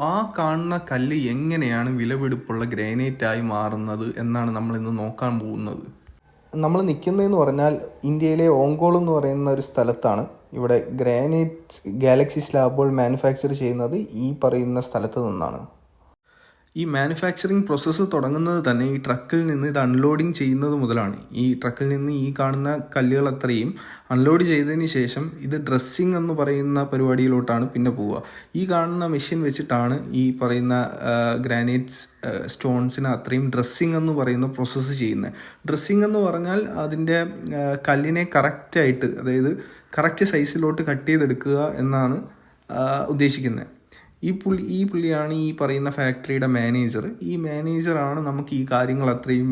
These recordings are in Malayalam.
ആ കാണുന്ന കല്ല് എങ്ങനെയാണ് വിലപിടിപ്പുള്ള ഗ്രാനൈറ്റായി മാറുന്നത് എന്നാണ് നമ്മൾ ഇന്ന് നോക്കാൻ പോകുന്നത്. നമ്മൾ നിൽക്കുന്നതെന്ന് പറഞ്ഞാൽ ഇന്ത്യയിലെ ഓങ്കോൾ എന്ന് പറയുന്ന ഒരു സ്ഥലത്താണ്. ഇവിടെ ഗ്രാനൈറ്റ് ഗാലക്സി സ്ലാബുകൾ മാനുഫാക്ചർ ചെയ്യുന്നത് ഈ പറയുന്ന സ്ഥലത്ത് നിന്നാണ്. ഈ മാനുഫാക്ചറിങ് പ്രോസസ്സ് തുടങ്ങുന്നത് തന്നെ ഈ ട്രക്കിൽ നിന്ന് ഇത് അൺലോഡിങ് ചെയ്യുന്നത് മുതലാണ്. ഈ ട്രക്കിൽ നിന്ന് ഈ കാണുന്ന കല്ലുകൾ അത്രയും അൺലോഡ് ചെയ്തതിന് ശേഷം ഇത് ഡ്രസ്സിങ് എന്ന് പറയുന്ന പരിപാടിയിലോട്ടാണ് പിന്നെ പോവുക. ഈ കാണുന്ന മെഷീൻ വെച്ചിട്ടാണ് ഈ പറയുന്ന ഗ്രാനൈറ്റ്സ് സ്റ്റോൺസിന് അത്രയും ഡ്രസ്സിങ് എന്ന് പറയുന്ന പ്രോസസ്സ് ചെയ്യുന്നത്. ഡ്രസ്സിങ് എന്ന് പറഞ്ഞാൽ അതിന്റെ കല്ലിനെ കറക്റ്റായിട്ട് അതായത് കറക്റ്റ് സൈസിലോട്ട് കട്ട് ചെയ്തെടുക്കുക എന്നാണ് ഉദ്ദേശിക്കുന്നത്. ഈ പുള്ളി ഈ പുള്ളിയാണ് ഈ പറയുന്ന ഫാക്ടറിയുടെ മാനേജർ. ഈ മാനേജറാണ് നമുക്ക് ഈ കാര്യങ്ങൾ അത്രയും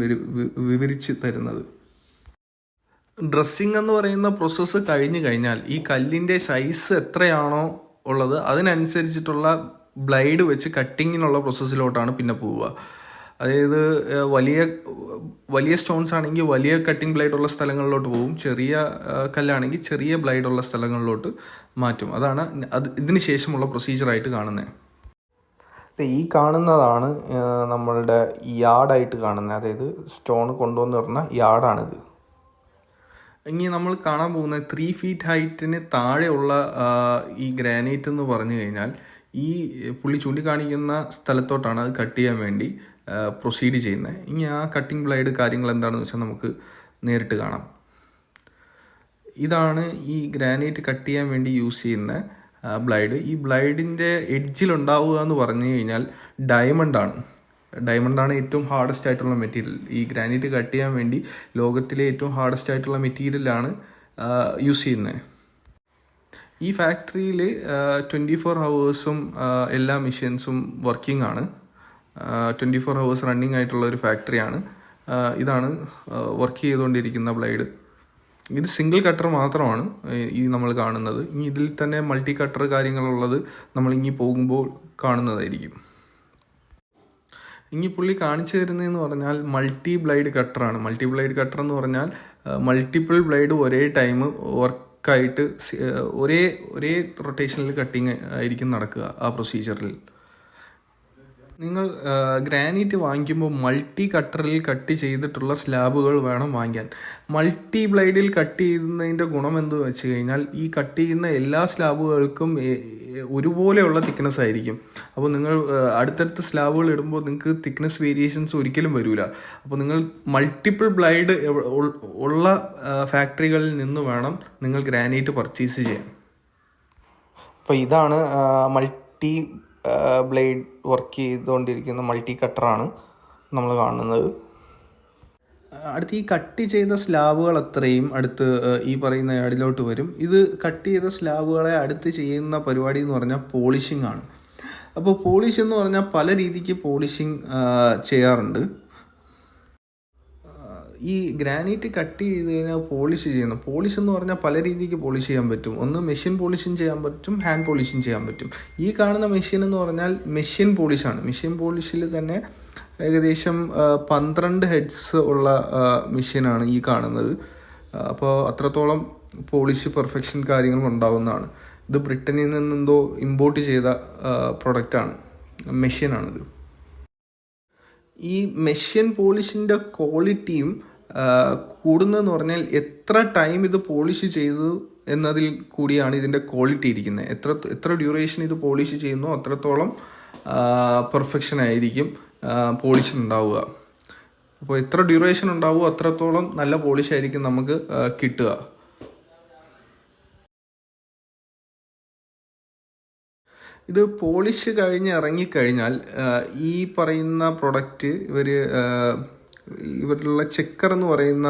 വിവരിച്ച് തരുന്നത്. ഡ്രസ്സിങ് എന്ന് പറയുന്ന പ്രോസസ്സ് കഴിഞ്ഞു കഴിഞ്ഞാൽ ഈ കല്ലിന്റെ സൈസ് എത്രയാണോ ഉള്ളത് അതിനനുസരിച്ചിട്ടുള്ള ബ്ലൈഡ് വെച്ച് കട്ടിങ്ങിനുള്ള പ്രോസസ്സിലോട്ടാണ് പിന്നെ പോവുക. അതായത് വലിയ വലിയ സ്റ്റോൺസ് ആണെങ്കിൽ വലിയ കട്ടിംഗ് ബ്ലൈഡ് ഉള്ള സ്ഥലങ്ങളിലോട്ട് പോകും. ചെറിയ കല്ലാണെങ്കിൽ ചെറിയ ബ്ലൈഡ് ഉള്ള സ്ഥലങ്ങളിലോട്ട് മാറ്റും. അതാണ് അത് ഇതിന് ശേഷമുള്ള പ്രൊസീജിയറായിട്ട് കാണുന്നത് ഈ കാണുന്നതാണ് നമ്മളുടെ യാർഡായിട്ട് കാണുന്നത് അതായത് സ്റ്റോൺ കൊണ്ടുവന്ന് പറഞ്ഞ യാർഡാണിത് ഇനി നമ്മൾ കാണാൻ പോകുന്ന ത്രീ ഫീറ്റ് ഹൈറ്റിന് താഴെയുള്ള ഈ ഗ്രാനൈറ്റ് എന്ന് പറഞ്ഞു കഴിഞ്ഞാൽ ഈ പുള്ളി ചൂണ്ടിക്കാണിക്കുന്ന സ്ഥലത്തോട്ടാണ് അത് കട്ട് ചെയ്യാൻ വേണ്ടി. പ്രൊസീഡ് ചെയ്യുന്നത് ഇനി ആ കട്ടിംഗ് ബ്ലേഡ് കാര്യങ്ങൾ എന്താണെന്ന് വെച്ചാൽ നമുക്ക് നേരിട്ട് കാണാം. ഇതാണ് ഈ ഗ്രാനൈറ്റ് കട്ട് ചെയ്യാൻ വേണ്ടി യൂസ് ചെയ്യുന്ന ബ്ലൈഡ് ഈ ബ്ലൈഡിന്റെ എഡ്ജിൽ ഉണ്ടാവുക എന്ന് പറഞ്ഞു കഴിഞ്ഞാൽ ഡയമണ്ടാണ് ഡയമണ്ടാണ് ഏറ്റവും ഹാർഡസ്റ്റ് ആയിട്ടുള്ള മെറ്റീരിയൽ ഈ ഗ്രാനൈറ്റ് കട്ട് ചെയ്യാൻ വേണ്ടി ലോകത്തിലെ ഏറ്റവും ഹാർഡസ്റ്റ് ആയിട്ടുള്ള മെറ്റീരിയലാണ് യൂസ് ചെയ്യുന്നത് ഈ ഫാക്ടറിയിൽ ട്വന്റി ഫോർ ഹവേഴ്സും എല്ലാ മെഷീൻസും വർക്കിംഗ് ആണ്. ട്വന്റി ഫോർ ഹവേഴ്സ് റണ്ണിങ് ആയിട്ടുള്ള ഒരു ഫാക്ടറിയാണ് ഇതാണ് വർക്ക് ചെയ്തുകൊണ്ടിരിക്കുന്ന ബ്ലേഡ് ഇത് സിംഗിൾ കട്ടർ മാത്രമാണ് ഈ നമ്മൾ കാണുന്നത്. ഇനി ഇതിൽ തന്നെ മൾട്ടി കട്ടർ കാര്യങ്ങളുള്ളത് നമ്മൾ ഇനി പോകുമ്പോൾ കാണുന്നതായിരിക്കും. ഇനി പുള്ളി കാണിച്ചു തരുന്നതെന്ന് പറഞ്ഞാൽ മൾട്ടി ബ്ലൈഡ് കട്ടറാണ് മൾട്ടി ബ്ലൈഡ് കട്ടർ എന്ന് പറഞ്ഞാൽ മൾട്ടിപ്പിൾ ബ്ലൈഡ് ഒരേ ടൈം വർക്കായിട്ട് ഒരേ ഒരേ റൊട്ടേഷനിൽ കട്ടിങ് ആയിരിക്കും നടക്കുക ആ പ്രൊസീജിയറിൽ നിങ്ങൾ ഗ്രാനൈറ്റ് വാങ്ങിക്കുമ്പോൾ മൾട്ടി കട്ടറിൽ കട്ട് ചെയ്തിട്ടുള്ള സ്ലാബുകൾ വേണം വാങ്ങിക്കാൻ. മൾട്ടി ബ്ലൈഡിൽ കട്ട് ചെയ്യുന്നതിന്റെ ഗുണം എന്ന് വെച്ച് കഴിഞ്ഞാൽ ഈ കട്ട് ചെയ്യുന്ന എല്ലാ സ്ലാബുകൾക്കും ഒരുപോലെയുള്ള തിക്നെസ് ആയിരിക്കും. അപ്പോൾ നിങ്ങൾ അടുത്തടുത്ത സ്ലാബുകൾ ഇടുമ്പോൾ നിങ്ങൾക്ക് തിക്നെസ് വേരിയേഷൻസ് ഒരിക്കലും വരില്ല അപ്പോൾ നിങ്ങൾ മൾട്ടിപ്പിൾ ബ്ലൈഡ് ഉള്ള ഫാക്ടറികളിൽ നിന്ന് വേണം നിങ്ങൾ ഗ്രാനൈറ്റ് പർച്ചേസ് ചെയ്യാൻ. അപ്പോൾ ഇതാണ് മൾട്ടി ബ്ലേഡ് വർക്ക് ചെയ്തുകൊണ്ടിരിക്കുന്ന മൾട്ടി കട്ടറാണ് നമ്മൾ കാണുന്നത്. അടുത്ത് ഈ കട്ട് ചെയ്ത സ്ലാബുകൾ അത്രയും അടുത്ത് ഈ പറയുന്ന യാർഡിലോട്ട് വരും. ഇത് കട്ട് ചെയ്ത സ്ലാബുകളെ അടുത്ത് ചെയ്യുന്ന പരിപാടി എന്ന് പറഞ്ഞാൽ പോളിഷിംഗ് ആണ്. അപ്പോൾ പോളിഷ് എന്ന് പറഞ്ഞാൽ പല രീതിക്ക് പോളിഷിംഗ് ചെയ്യാറുണ്ട്. ഈ ഗ്രാനൈറ്റ് കട്ട് ചെയ്ത് കഴിഞ്ഞാൽ പോളിഷ് ചെയ്യുന്നു. പോളിഷ് എന്ന് പറഞ്ഞാൽ പല രീതിക്ക് പോളിഷ് ചെയ്യാൻ പറ്റും. ഒന്ന് മെഷീൻ പോളിഷും ചെയ്യാൻ പറ്റും ഹാൻഡ് പോളിഷും ചെയ്യാൻ പറ്റും. ഈ കാണുന്ന മെഷീൻ എന്ന് പറഞ്ഞാൽ മെഷീൻ പോളിഷാണ് മെഷീൻ പോളിഷിൽ തന്നെ ഏകദേശം പന്ത്രണ്ട് ഹെഡ്സ് ഉള്ള മെഷീനാണ് ഈ കാണുന്നത്. അപ്പോൾ അത്രത്തോളം പോളിഷ് പെർഫെക്ഷൻ കാര്യങ്ങൾ ഉണ്ടാവുന്നതാണ്. ഇത് ബ്രിട്ടനിൽ നിന്നെന്തോ ഇമ്പോർട്ട് ചെയ്ത പ്രൊഡക്റ്റാണ് മെഷീനാണിത് ഈ മെഷീൻ പോളിഷിന്റെ ക്വാളിറ്റിയും കൂടുന്നതെന്ന് പറഞ്ഞാൽ എത്ര ടൈം ഇത് പോളിഷ് ചെയ്തു എന്നതിൽ കൂടിയാണ് ഇതിന്റെ ക്വാളിറ്റി ഇരിക്കുന്നത്. എത്ര എത്ര ഡ്യൂറേഷൻ ഇത് പോളിഷ് ചെയ്യുന്നു അത്രത്തോളം പെർഫെക്ഷൻ ആയിരിക്കും പോളിഷൻ ഉണ്ടാവുക. അപ്പോൾ എത്ര ഡ്യൂറേഷൻ ഉണ്ടാവുമോ അത്രത്തോളം നല്ല പോളിഷ് ആയിരിക്കും നമുക്ക് കിട്ടുക. ഇത് പോളിഷ് കഴിഞ്ഞ് ഇറങ്ങിക്കഴിഞ്ഞാൽ ഈ പറയുന്ന പ്രൊഡക്റ്റ് ഇവർ ഇവരിലുള്ള ചെക്കർ എന്ന് പറയുന്ന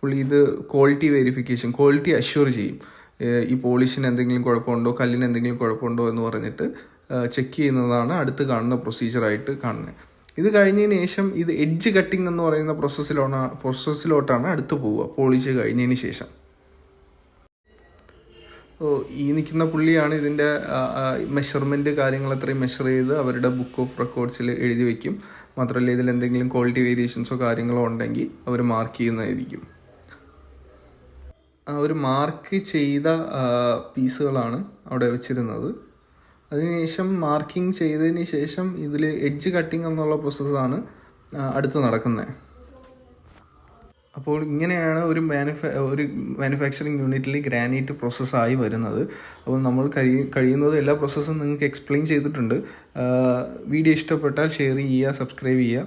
പുള്ളി ഇത് ക്വാളിറ്റി വെരിഫിക്കേഷൻ ക്വാളിറ്റി അഷ്യൂർ ചെയ്യും. ഈ പോളിഷിന് എന്തെങ്കിലും കുഴപ്പമുണ്ടോ കല്ലിന് എന്തെങ്കിലും കുഴപ്പമുണ്ടോ എന്ന് പറഞ്ഞിട്ട് ചെക്ക് ചെയ്യുന്നതാണ് അടുത്ത് കാണുന്ന പ്രൊസീജിയറായിട്ട് കാണുന്നത് ഇത് കഴിഞ്ഞതിന് ശേഷം ഇത് എഡ്ജ് കട്ടിംഗ് എന്ന് പറയുന്ന പ്രോസസ്സിലോണ് പ്രോസസ്സിലോട്ടാണ് അടുത്ത് പോവുക പോളിഷ് കഴിഞ്ഞതിന് ശേഷം. ഈ നിൽക്കുന്ന പുള്ളിയാണ് ഇതിന്റെ മെഷർമെന്റ് കാര്യങ്ങൾ അത്രയും മെഷർ ചെയ്ത് അവരുടെ ബുക്ക് ഓഫ് റെക്കോർഡ്സിൽ എഴുതി വയ്ക്കും മാത്രമല്ല ഇതിൽ എന്തെങ്കിലും ക്വാളിറ്റി വേരിയേഷൻസോ കാര്യങ്ങളോ ഉണ്ടെങ്കിൽ അവർ മാർക്ക് ചെയ്യുന്നതായിരിക്കും. ഒരു മാർക്ക് ചെയ്ത പീസുകളാണ് അവിടെ വെച്ചിരുന്നത്. അതിനുശേഷം മാർക്കിംഗ് ചെയ്തതിന് ശേഷം ഇതിൽ എഡ്ജ് കട്ടിംഗ് എന്നുള്ള പ്രോസസ്സാണ് അടുത്ത് നടക്കുന്നത്. അപ്പോൾ ഇങ്ങനെയാണ് ഒരു മാനുഫാ ഒരു മാനുഫാക്ചറിങ് യൂണിറ്റിൽ ഗ്രാനൈറ്റ് പ്രോസസ്സായി വരുന്നത്. അപ്പോൾ നമ്മൾ കഴി കഴിയുന്നത് എല്ലാ പ്രോസസ്സും നിങ്ങൾക്ക് എക്സ്പ്ലെയിൻ ചെയ്തിട്ടുണ്ട്. വീഡിയോ ഇഷ്ടപ്പെട്ടാൽ ഷെയർ ചെയ്യുക സബ്സ്ക്രൈബ് ചെയ്യുക.